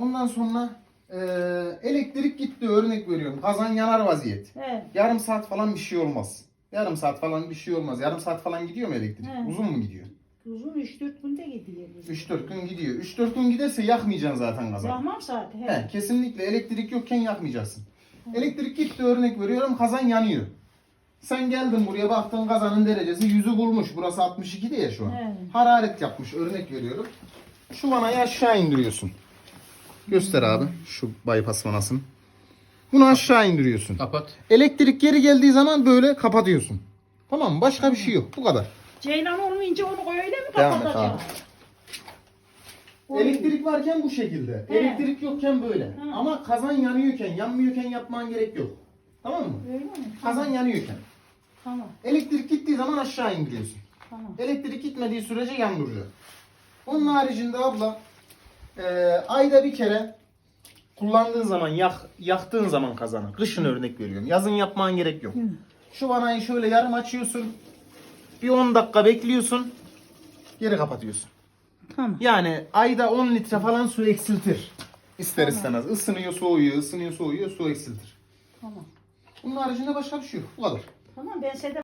Ondan sonra e, elektrik gitti örnek veriyorum. Kazan yanar vaziyet. He. Yarım saat falan bir şey olmaz. Yarım saat falan bir şey olmaz. Yarım saat falan gidiyor mu elektrik? He. Uzun mu gidiyor? Uzun 3-4 günde gidiyor. 3-4 gün gidiyor. 3-4 gün giderse yakmayacaksın zaten kazan. Yağmam saati. He. He, kesinlikle elektrik yokken yakmayacaksın. Elektrik gitti örnek veriyorum kazan yanıyor. Sen geldin buraya baktın kazanın derecesi 100'ü bulmuş. Burası 62 diye şu an. He. Hararet yapmış örnek veriyorum. Şu vanayı aşağı indiriyorsun. Göster abi şu bypass vanasını. Bunu aşağı indiriyorsun. Kapat. Elektrik geri geldiği zaman böyle kapatıyorsun. Tamam mı? Başka bir şey yok. Bu kadar. Ceylan olmayınca onu öyle mi Devam et kapatacağım? abi. Elektrik varken bu şekilde. He. Elektrik yokken böyle. Hı. Ama kazan yanıyorken, yanmıyorken yapman gerek yok. Tamam mı? Öyle mi? Kazan yanıyorken. Tamam. Elektrik gittiği zaman aşağı indiriyorsun. Tamam. Elektrik gitmediği sürece yandıracak. Onun haricinde abla e, ayda bir kere kullandığın zaman yak, yaktığın zaman kazanı. Kışın örnek veriyorum. Yazın yapman gerek yok. Şu vanayı şöyle yarım açıyorsun. Bir 10 dakika bekliyorsun. Geri kapatıyorsun. Tamam. Yani ayda 10 litre falan su eksiltir. İster istemez. Isınıyor soğuyor, ısınıyor soğuyor, su eksiltir. Tamam. Bunun haricinde başka bir şey yok. Bu kadar. Tamam ben size de